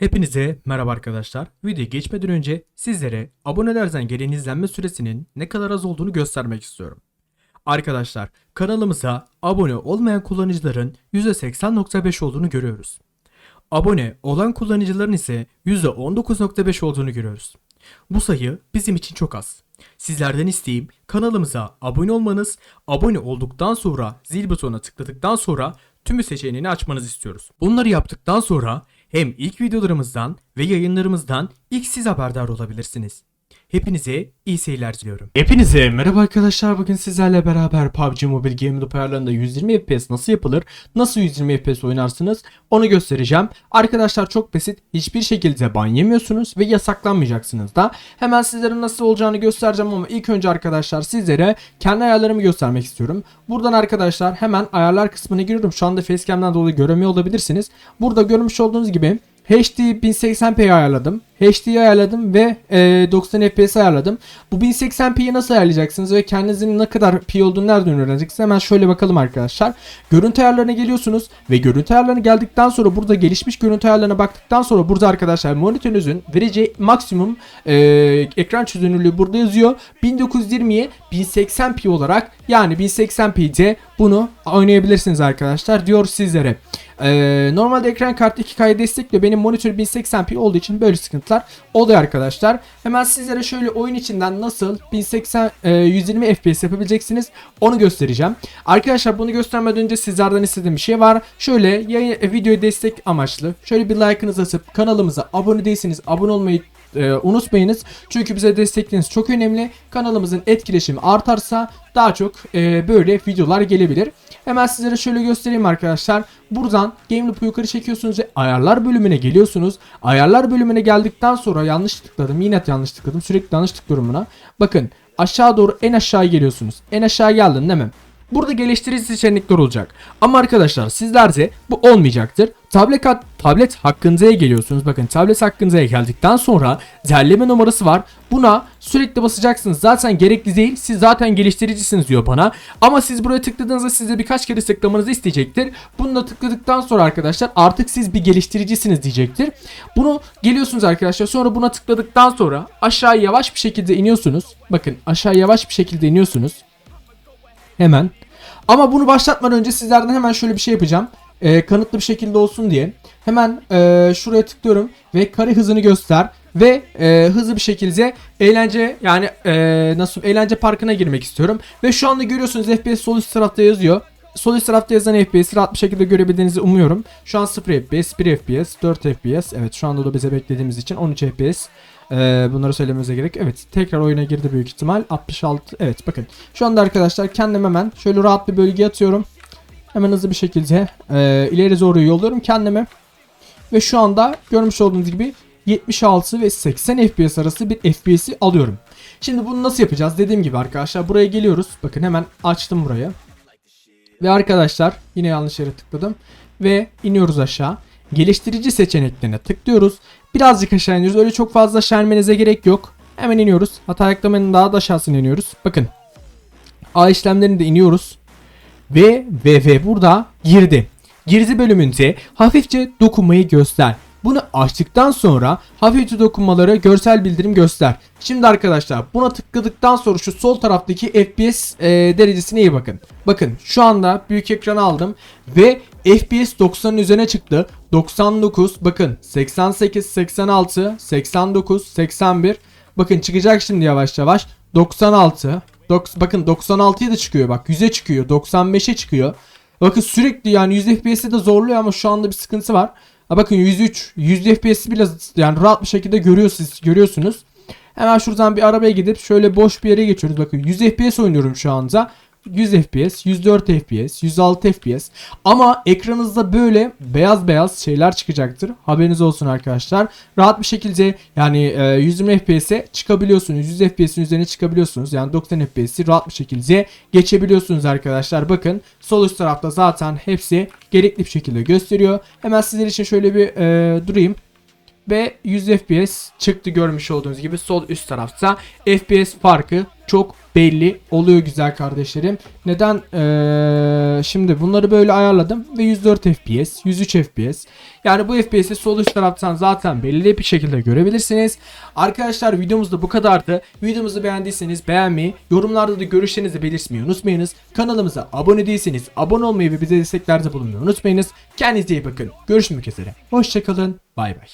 Hepinize merhaba arkadaşlar. Videoya geçmeden önce sizlere abonelerden gelen izlenme süresinin ne kadar az olduğunu göstermek istiyorum. Arkadaşlar kanalımıza abone olmayan kullanıcıların %80.5 olduğunu görüyoruz. Abone olan kullanıcıların ise %19.5 olduğunu görüyoruz. Bu sayı bizim için çok az. Sizlerden isteğim kanalımıza abone olmanız, abone olduktan sonra zil butonuna tıkladıktan sonra tümü seçeneğini açmanızı istiyoruz. Bunları yaptıktan sonra hem ilk videolarımızdan ve yayınlarımızdan ilk siz haberdar olabilirsiniz. Hepinize iyi seyirler diliyorum. Hepinize merhaba arkadaşlar. Bugün sizlerle beraber PUBG Mobile Game Loop ayarlarında 120 FPS nasıl yapılır? Nasıl 120 FPS oynarsınız? Onu göstereceğim. Arkadaşlar çok basit. Hiçbir şekilde ban yemiyorsunuz ve yasaklanmayacaksınız da. Hemen sizlere nasıl olacağını göstereceğim ama ilk önce arkadaşlar sizlere kendi ayarlarımı göstermek istiyorum. Buradan arkadaşlar hemen ayarlar kısmına giriyorum. Şu anda facecam'dan dolayı göremiyor olabilirsiniz. Burada görmüş olduğunuz gibi HD 1080p ayarladım. HD'yi ayarladım ve e, 90 FPS ayarladım. Bu 1080p'yi nasıl ayarlayacaksınız ve kendinizin ne kadar P olduğunu nereden öğreneceksiniz? Hemen şöyle bakalım arkadaşlar. Görüntü ayarlarına geliyorsunuz ve görüntü ayarlarına geldikten sonra burada gelişmiş görüntü ayarlarına baktıktan sonra burada arkadaşlar monitörünüzün vereceği maksimum e, ekran çözünürlüğü burada yazıyor. 1920'ye 1080p olarak yani 1080p'de bunu oynayabilirsiniz arkadaşlar diyor sizlere. Ee, normalde ekran kartı 2K'yı destekliyor. Benim monitör 1080p olduğu için böyle sıkıntılar oluyor arkadaşlar. Hemen sizlere şöyle oyun içinden nasıl 1080 e, 120 FPS yapabileceksiniz onu göstereceğim. Arkadaşlar bunu göstermeden önce sizlerden istediğim bir şey var. Şöyle yayın, e, videoya destek amaçlı şöyle bir like'ınızı atıp kanalımıza abone değilseniz abone olmayı e, unutmayınız. Çünkü bize destekleriniz çok önemli. Kanalımızın etkileşimi artarsa daha çok e, böyle videolar gelebilir. Hemen sizlere şöyle göstereyim arkadaşlar. Buradan Game Loop'u yukarı çekiyorsunuz ve ayarlar bölümüne geliyorsunuz. Ayarlar bölümüne geldikten sonra yanlış tıkladım. Yine yanlış tıkladım. Sürekli yanlış tıklıyorum buna. Bakın aşağı doğru en aşağı geliyorsunuz. En aşağı geldin değil mi? Burada geliştirici seçenekler olacak. Ama arkadaşlar sizlerce bu olmayacaktır. Tablet, tablet hakkınızaya geliyorsunuz. Bakın tablet hakkınızaya geldikten sonra derleme numarası var. Buna sürekli basacaksınız. Zaten gerekli değil. Siz zaten geliştiricisiniz diyor bana. Ama siz buraya tıkladığınızda size birkaç kere tıklamanızı isteyecektir. Bunu da tıkladıktan sonra arkadaşlar artık siz bir geliştiricisiniz diyecektir. Bunu geliyorsunuz arkadaşlar. Sonra buna tıkladıktan sonra aşağı yavaş bir şekilde iniyorsunuz. Bakın aşağı yavaş bir şekilde iniyorsunuz. Hemen. Ama bunu başlatmadan önce sizlerden hemen şöyle bir şey yapacağım. Ee, kanıtlı bir şekilde olsun diye. Hemen e, şuraya tıklıyorum ve kare hızını göster ve e, hızlı bir şekilde eğlence yani e, nasıl eğlence parkına girmek istiyorum. Ve şu anda görüyorsunuz FPS sol üst tarafta yazıyor. Sol üst tarafta yazan FPS'i rahat bir şekilde görebildiğinizi umuyorum. Şu an 0 FPS, 1 FPS, 4 FPS. Evet şu anda da bize beklediğimiz için 13 FPS. Ee, bunları söylememize gerek. Evet tekrar oyuna girdi büyük ihtimal. 66 evet bakın. Şu anda arkadaşlar kendim hemen şöyle rahat bir bölgeye atıyorum. Hemen hızlı bir şekilde e, ileri doğru yolluyorum kendimi. Ve şu anda görmüş olduğunuz gibi 76 ve 80 FPS arası bir FPS'i alıyorum. Şimdi bunu nasıl yapacağız? Dediğim gibi arkadaşlar buraya geliyoruz. Bakın hemen açtım burayı. Ve arkadaşlar yine yanlış yere tıkladım. Ve iniyoruz aşağı. Geliştirici seçeneklerine tıklıyoruz. Birazcık aşağı iniyoruz. Öyle çok fazla aşağı gerek yok. Hemen iniyoruz. Hata ayıklamanın daha da aşağısına iniyoruz. Bakın. A işlemlerinde de iniyoruz. Ve VV burada girdi. Girdi bölümünde hafifçe dokunmayı göster. Bunu açtıktan sonra hafifçe dokunmaları görsel bildirim göster. Şimdi arkadaşlar buna tıkladıktan sonra şu sol taraftaki FPS e, derecesine iyi bakın. Bakın şu anda büyük ekranı aldım ve FPS 90'ın üzerine çıktı. 99 bakın 88 86 89 81 bakın çıkacak şimdi yavaş yavaş 96 dok- bakın 96'ya da çıkıyor bak 100'e çıkıyor 95'e çıkıyor. Bakın sürekli yani 100 FPS'i de zorluyor ama şu anda bir sıkıntı var. Ha bakın 103, 100 FPS'i bile yani rahat bir şekilde görüyorsunuz, görüyorsunuz. Hemen şuradan bir arabaya gidip şöyle boş bir yere geçiyoruz. Bakın 100 FPS oynuyorum şu anda. 100 FPS, 104 FPS, 106 FPS. Ama ekranınızda böyle beyaz beyaz şeyler çıkacaktır. Haberiniz olsun arkadaşlar. Rahat bir şekilde yani e, 120 FPS'e çıkabiliyorsunuz. 100 FPS'in üzerine çıkabiliyorsunuz. Yani 90 FPS'i rahat bir şekilde geçebiliyorsunuz arkadaşlar. Bakın sol üst tarafta zaten hepsi gerekli bir şekilde gösteriyor. Hemen sizler için şöyle bir e, durayım ve 100 FPS çıktı görmüş olduğunuz gibi sol üst tarafta FPS farkı çok belli oluyor güzel kardeşlerim. Neden? Ee, şimdi bunları böyle ayarladım ve 104 FPS, 103 FPS. Yani bu FPS'i sol üst taraftan zaten belli bir şekilde görebilirsiniz. Arkadaşlar videomuz da bu kadardı. Videomuzu beğendiyseniz beğenmeyi, yorumlarda da görüşlerinizi belirtmeyi unutmayınız. Kanalımıza abone değilseniz abone olmayı ve bize desteklerde bulunmayı unutmayınız. Kendinize iyi bakın. Görüşmek üzere. Hoşçakalın. Bay bay.